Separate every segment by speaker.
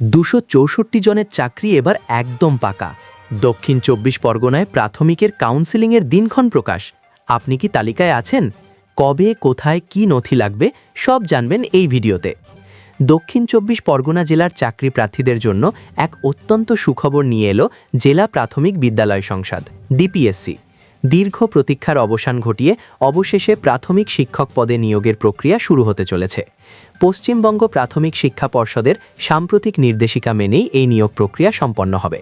Speaker 1: দুশো চৌষট্টি জনের চাকরি এবার একদম পাকা। দক্ষিণ চব্বিশ পরগনায় প্রাথমিকের কাউন্সেলিংয়ের দিনক্ষণ প্রকাশ। আপনি কি তালিকায় আছেন? কবে, কোথায়, কি নথি লাগবে? সব জানবেন এই ভিডিওতে। দক্ষিণ চব্বিশ পরগনা জেলার চাকরি প্রার্থীদের জন্য এক অত্যন্ত সুখবর নিয়ে এলো জেলা প্রাথমিক বিদ্যালয় সংসদ, ডিপিএসসি। দীর্ঘ প্রতীক্ষার অবসান ঘটিয়ে অবশেষে প্রাথমিক শিক্ষক পদে নিয়োগের প্রক্রিয়া শুরু হতে চলেছে। পশ্চিমবঙ্গ প্রাথমিক শিক্ষা পর্ষদের সাম্প্রতিক নির্দেশিকা মেনেই এই নিয়োগ প্রক্রিয়া সম্পন্ন হবে।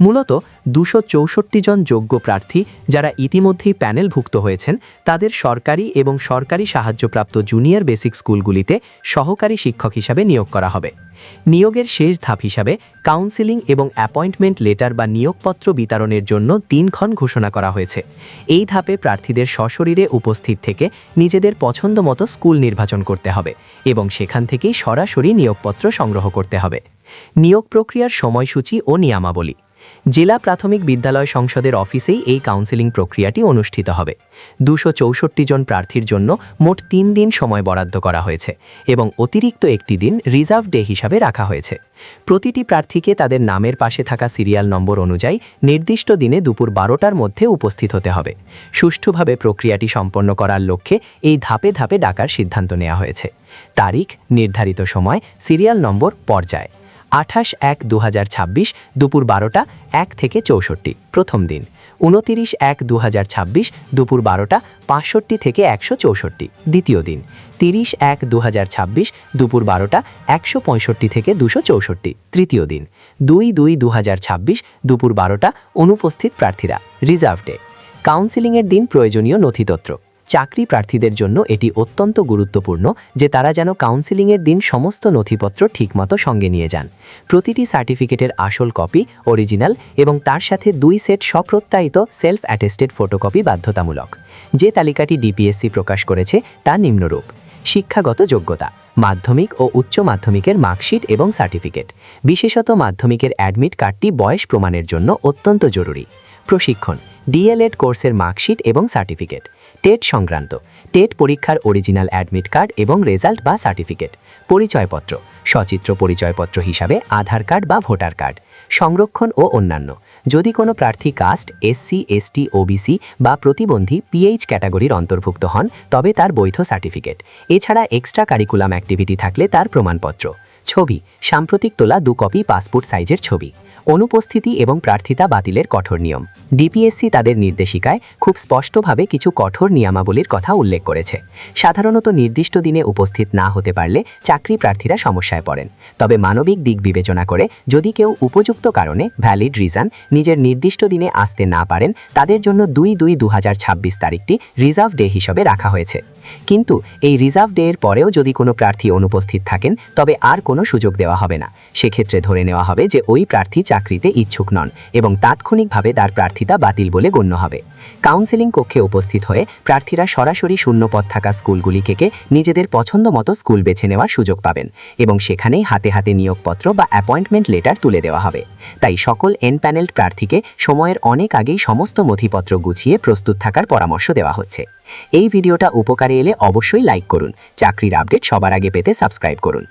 Speaker 1: মূলত দুশো জন যোগ্য প্রার্থী যারা ইতিমধ্যেই প্যানেলভুক্ত হয়েছেন, তাদের সরকারি এবং সরকারি সাহায্যপ্রাপ্ত জুনিয়র বেসিক স্কুলগুলিতে সহকারী শিক্ষক হিসাবে নিয়োগ করা হবে। নিয়োগের শেষ ধাপ হিসাবে কাউন্সিলিং এবং অ্যাপয়েন্টমেন্ট লেটার বা নিয়োগপত্র বিতরণের জন্য তিনক্ষণ ঘোষণা করা হয়েছে। এই ধাপে প্রার্থীদের সশরীরে উপস্থিত থেকে নিজেদের পছন্দমতো স্কুল নির্বাচন করতে হবে এবং সেখান থেকেই সরাসরি নিয়োগপত্র সংগ্রহ করতে হবে। নিয়োগ প্রক্রিয়ার সময়সূচি ও নিয়মাবলী। জেলা প্রাথমিক বিদ্যালয় সংসদের অফিসেই এই কাউন্সেলিং প্রক্রিয়াটি অনুষ্ঠিত হবে। দুশো চৌষট্টি জন প্রার্থীর জন্য মোট তিন দিন সময় বরাদ্দ করা হয়েছে এবং অতিরিক্ত একটি দিন রিজার্ভ ডে হিসাবে রাখা হয়েছে। প্রতিটি প্রার্থীকে তাদের নামের পাশে থাকা সিরিয়াল নম্বর অনুযায়ী নির্দিষ্ট দিনে দুপুর বারোটার মধ্যে উপস্থিত হতে হবে। সুষ্ঠুভাবে প্রক্রিয়াটি সম্পন্ন করার লক্ষ্যে এই ধাপে ধাপে ডাকার সিদ্ধান্ত নেওয়া হয়েছে। তারিখ, নির্ধারিত সময় সিরিয়াল নম্বর পর্যায়। আঠাশ এক দু দুপুর বারোটা এক থেকে চৌষট্টি, প্রথম দিন। উনতিরিশ এক দু দুপুর বারোটা পাঁচষট্টি থেকে একশো চৌষট্টি, দ্বিতীয় দিন। তিরিশ এক দু দুপুর বারোটা একশো পঁয়ষট্টি থেকে দুশো চৌষট্টি, তৃতীয় দিন। দুই দুই দু দুপুর বারোটা অনুপস্থিত প্রার্থীরা। Reserve day. কাউন্সিলিংয়ের দিন প্রয়োজনীয় নথিপত্র। চাকরি প্রার্থীদের জন্য এটি অত্যন্ত গুরুত্বপূর্ণ যে তারা যেন কাউন্সিলিংয়ের দিন সমস্ত নথিপত্র ঠিকমতো সঙ্গে নিয়ে যান। প্রতিটি সার্টিফিকেটের আসল কপি, অরিজিনাল এবং তার সাথে দুই সেট স্বপ্রত্যায়িত সেলফ অ্যাটেস্টেড ফটোকপি বাধ্যতামূলক। যে তালিকাটি ডিপিএসসি প্রকাশ করেছে তা নিম্নরূপ। শিক্ষাগত যোগ্যতা, মাধ্যমিক ও উচ্চ মাধ্যমিকের মার্কশিট এবং সার্টিফিকেট। বিশেষত মাধ্যমিকের অ্যাডমিট কার্ডটি বয়স প্রমাণের জন্য অত্যন্ত জরুরি। প্রশিক্ষণ, ডিএলএড কোর্সের মার্কশিট এবং সার্টিফিকেট। টেট সংক্রান্ত। টেট পরীক্ষার অরিজিনাল অ্যাডমিট কার্ড এবং রেজাল্ট বা সার্টিফিকেট। পরিচয়পত্র। সচিত্র পরিচয়পত্র হিসাবে আধার কার্ড বা ভোটার কার্ড। সংরক্ষণ ও অন্যান্য। যদি কোনো প্রার্থী কাস্ট এসসি এসটি ওবিসি বা প্রতিবন্ধী পিএইচ ক্যাটাগরির অন্তর্ভুক্ত হন, তবে তার বৈধ সার্টিফিকেট। এছাড়া এক্সট্রা কারিকুলাম অ্যাক্টিভিটি থাকলে তার প্রমাণপত্র। ছবি। সাম্প্রতিক তোলা দু কপি পাসপোর্ট সাইজের ছবি। অনুপস্থিতি এবং প্রার্থিতা বাতিলের কঠোর নিয়ম। ডিপিএসসি তাদের নির্দেশিকায় খুব স্পষ্টভাবে কিছু কঠোর নিয়মাবলীর কথা উল্লেখ করেছে। সাধারণত নির্দিষ্ট দিনে উপস্থিত না হতে পারলে চাকরি প্রার্থীরা সমস্যায় পড়েন। তবে মানবিক দিক বিবেচনা করে যদি কেউ উপযুক্ত কারণে ভ্যালিড রিজন নিজের নির্দিষ্ট দিনে আসতে না পারেন, তাদের জন্য দুই দুই দু তারিখটি রিজার্ভ ডে হিসেবে রাখা হয়েছে। কিন্তু এই রিজার্ভ ডে এর পরেও যদি কোনো প্রার্থী অনুপস্থিত থাকেন, তবে আর কোনো সুযোগ দেওয়া হবে না। সেক্ষেত্রে ধরে নেওয়া হবে যে ওই প্রার্থী চাকরিতে ইচ্ছুক নন এবং তাৎক্ষণিকভাবে তার প্রার্থিতা বাতিল বলে গণ্য হবে। কাউন্সেলিং কক্ষে উপস্থিত হয়ে প্রার্থীরা সরাসরি শূন্যপদ থাকা স্কুলগুলি থেকে নিজেদের পছন্দ মতো স্কুল বেছে নেওয়ার সুযোগ পাবেন এবং সেখানেই হাতে হাতে নিয়োগপত্র বা অ্যাপয়েন্টমেন্ট লেটার তুলে দেওয়া হবে। তাই সকল এন প্যানেল প্রার্থীকে সময়ের অনেক আগেই সমস্ত নথিপত্র গুছিয়ে প্রস্তুত থাকার পরামর্শ দেওয়া হচ্ছে। এই ভিডিওটা উপকারে এলে অবশ্যই লাইক করুন। চাকরির আপডেট সবার আগে পেতে সাবস্ক্রাইব করুন।